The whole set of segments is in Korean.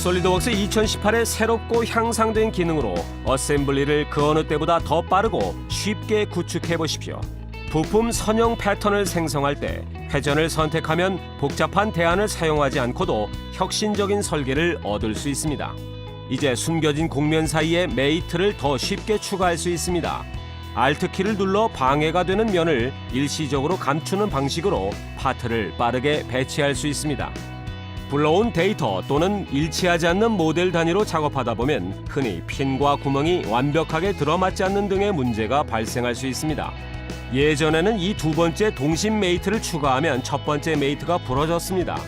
솔리드웍스 2018의 새롭고 향상된 기능으로 어셈블리를 그 어느 때보다 더 빠르고 쉽게 구축해 보십시오. 부품 선형 패턴을 생성할 때 회전을 선택하면 복잡한 대안을 사용하지 않고도 혁신적인 설계를 얻을 수 있습니다. 이제 숨겨진 곡면 사이에 메이트를 더 쉽게 추가할 수 있습니다. Alt 키를 눌러 방해가 되는 면을 일시적으로 감추는 방식으로 파트를 빠르게 배치할 수 있습니다. 불러온 데이터 또는 일치하지 않는 모델 단위로 작업하다 보면 흔히 핀과 구멍이 완벽하게 들어맞지 않는 등의 문제가 발생할 수 있습니다. 예전에는 이 두 번째 동심 메이트를 추가하면 첫 번째 메이트가 부러졌습니다.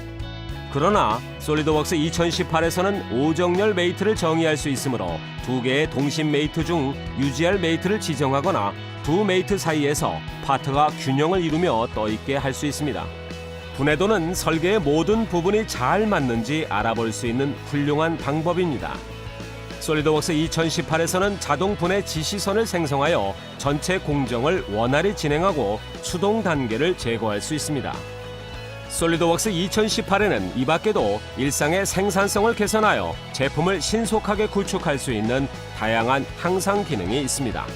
그러나 솔리드웍스 2018에서는 오정렬 메이트를 정의할 수 있으므로 두 개의 동심 메이트 중 유지할 메이트를 지정하거나 두 메이트 사이에서 파트가 균형을 이루며 떠있게 할 수 있습니다. 분해도는 설계의 모든 부분이 잘 맞는지 알아볼 수 있는 훌륭한 방법입니다. 솔리드웍스 2018에서는 자동 분해 지시선을 생성하여 전체 공정을 원활히 진행하고 수동 단계를 제거할 수 있습니다. 솔리드웍스 2018에는 이 밖에도 일상의 생산성을 개선하여 제품을 신속하게 구축할 수 있는 다양한 향상 기능이 있습니다.